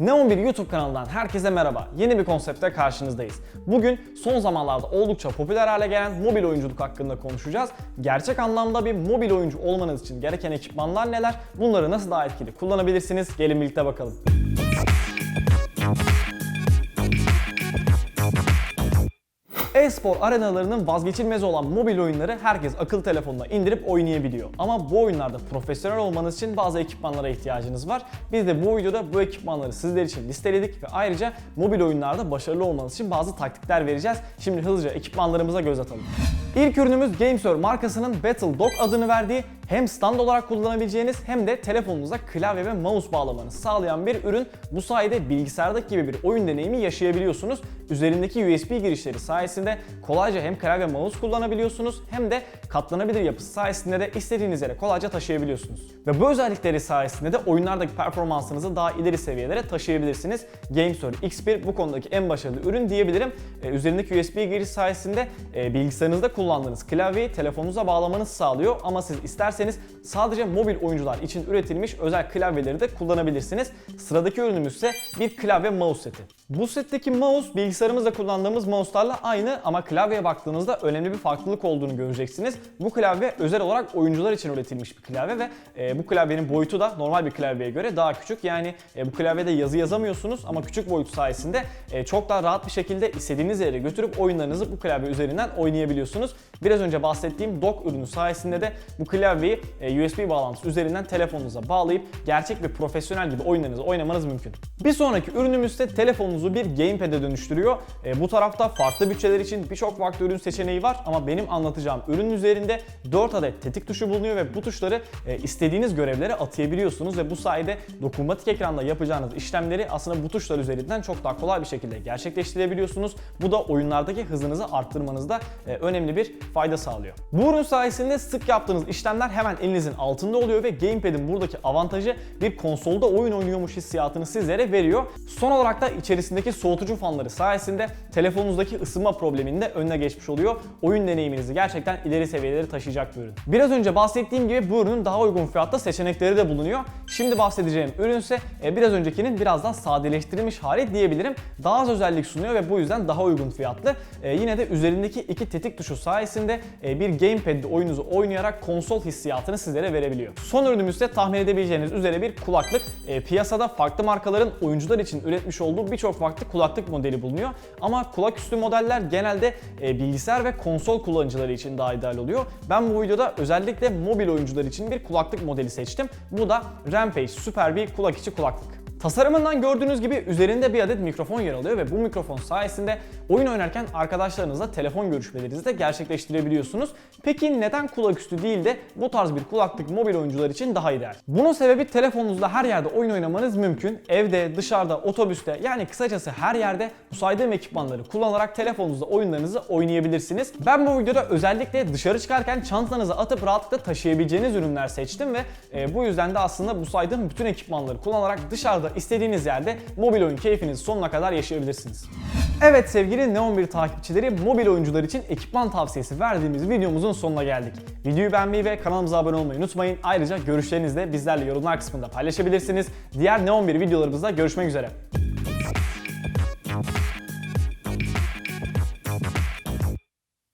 Neon 1 YouTube kanalından herkese merhaba. Yeni bir konsepte karşınızdayız. Bugün son zamanlarda oldukça popüler hale gelen mobil oyunculuk hakkında konuşacağız. Gerçek anlamda bir mobil oyuncu olmanız için gereken ekipmanlar neler? Bunları nasıl daha etkili kullanabilirsiniz? Gelin birlikte bakalım. E-spor arenalarının vazgeçilmezi olan mobil oyunları herkes akıl telefonuna indirip oynayabiliyor. Ama bu oyunlarda profesyonel olmanız için bazı ekipmanlara ihtiyacınız var. Biz de bu videoda bu ekipmanları sizler için listeledik ve ayrıca mobil oyunlarda başarılı olmanız için bazı taktikler vereceğiz. Şimdi hızlıca ekipmanlarımıza göz atalım. İlk ürünümüz GameSir markasının Battle Dock adını verdiği hem stand olarak kullanabileceğiniz hem de telefonunuza klavye ve mouse bağlamanızı sağlayan bir ürün. Bu sayede bilgisayardaki gibi bir oyun deneyimi yaşayabiliyorsunuz. Üzerindeki USB girişleri sayesinde kolayca hem klavye mouse kullanabiliyorsunuz hem de katlanabilir yapısı sayesinde de istediğiniz yere kolayca taşıyabiliyorsunuz. Ve bu özellikleri sayesinde de oyunlardaki performansınızı daha ileri seviyelere taşıyabilirsiniz. GameSir X1 bu konudaki en başarılı ürün diyebilirim. Ee, üzerindeki USB giriş sayesinde e, bilgisayarınızda kullandığınız klavyeyi telefonunuza bağlamanızı sağlıyor ama siz isterseniz sadece mobil oyuncular için üretilmiş özel klavyeleri de kullanabilirsiniz. Sıradaki ürünümüz ise bir klavye mouse seti. Bu setteki mouse bilgisayarımızda kullandığımız mouse'larla aynı ama klavyeye baktığınızda önemli bir farklılık olduğunu göreceksiniz. Bu klavye özel olarak oyuncular için üretilmiş bir klavye ve e, bu klavyenin boyutu da normal bir klavyeye göre daha küçük. Yani e, bu klavyede yazı yazamıyorsunuz ama küçük boyutu sayesinde e, çok daha rahat bir şekilde istediğiniz yere götürüp oyunlarınızı bu klavye üzerinden oynayabiliyorsunuz. Biraz önce bahsettiğim dock ürünü sayesinde de bu klavyeyi e, USB bağlantısı üzerinden telefonunuza bağlayıp gerçek bir profesyonel gibi oyunlarınızı oynamanız mümkün. Bir sonraki ürünümüz ise telefonunuzu bir gamepad'e dönüştürüyor. E, bu tarafta farklı bütçeler için birçok farklı ürün seçeneği var ama benim anlatacağım ürünün üzerinde 4 adet tetik tuşu bulunuyor ve bu tuşları e, istediğiniz görevlere atayabiliyorsunuz ve bu sayede dokunmatik ekranda yapacağınız işlemleri aslında bu tuşlar üzerinden çok daha kolay bir şekilde gerçekleştirebiliyorsunuz. Bu da oyunlardaki hızınızı arttırmanızda önemli bir fayda sağlıyor. Bu ürün sayesinde sık yaptığınız işlemler hemen elinizin altında oluyor ve gamepad'in buradaki avantajı bir konsolda oyun oynuyormuş hissiyatını sizlere veriyor. Son olarak da içerisindeki soğutucu fanları sayesinde telefonunuzdaki ısınma probleminin de önüne geçmiş oluyor. Oyun deneyiminizi gerçekten ileri seviyelere taşıyacak bir ürün. Biraz önce bahsettiğim gibi bu ürünün daha uygun fiyatta seçenekleri de bulunuyor. Şimdi bahsedeceğim ürün ise e, biraz öncekinin biraz daha sadeleştirilmiş hali diyebilirim. Daha az özellik sunuyor ve bu yüzden daha uygun fiyatlı. E, Yine de üzerindeki iki tetik tuşu sayesinde e, bir gamepad'de oyununuzu oynayarak konsol hissiyatını sizlere verebiliyor. Son ürünümüz ise tahmin edebileceğiniz üzere bir kulaklık. E, Piyasada farklı markaların oyuncular için üretmiş olduğu birçok farklı kulaklık modeli bulunuyor. Ama kulaküstü modeller genelde e, bilgisayar ve konsol kullanıcıları için daha ideal oluyor. Ben bu videoda özellikle mobil oyuncular için bir kulaklık modeli seçtim. Bu da Rampage süper bir kulak içi kulaklık. Tasarımından gördüğünüz gibi üzerinde bir adet mikrofon yer alıyor ve bu mikrofon sayesinde oyun oynarken arkadaşlarınızla telefon görüşmelerinizi de gerçekleştirebiliyorsunuz. Peki neden kulaküstü değil de bu tarz bir kulaklık mobil oyuncular için daha ideal? Bunun sebebi telefonunuzda her yerde oyun oynamanız mümkün. Evde, dışarıda, otobüste yani kısacası her yerde bu saydığım ekipmanları kullanarak telefonunuzda oyunlarınızı oynayabilirsiniz. Ben bu videoda özellikle dışarı çıkarken çantanıza atıp rahatlıkla taşıyabileceğiniz ürünler seçtim ve e, bu yüzden de aslında bu saydığım bütün ekipmanları kullanarak dışarıda istediğiniz yerde mobil oyun keyfinizi sonuna kadar yaşayabilirsiniz. Evet sevgili Neon 1 takipçileri mobil oyuncular için ekipman tavsiyesi verdiğimiz videomuzun sonuna geldik. Videoyu beğenmeyi ve kanalımıza abone olmayı unutmayın. Ayrıca görüşlerinizi de bizlerle yorumlar kısmında paylaşabilirsiniz. Diğer Neon 1 videolarımızda görüşmek üzere.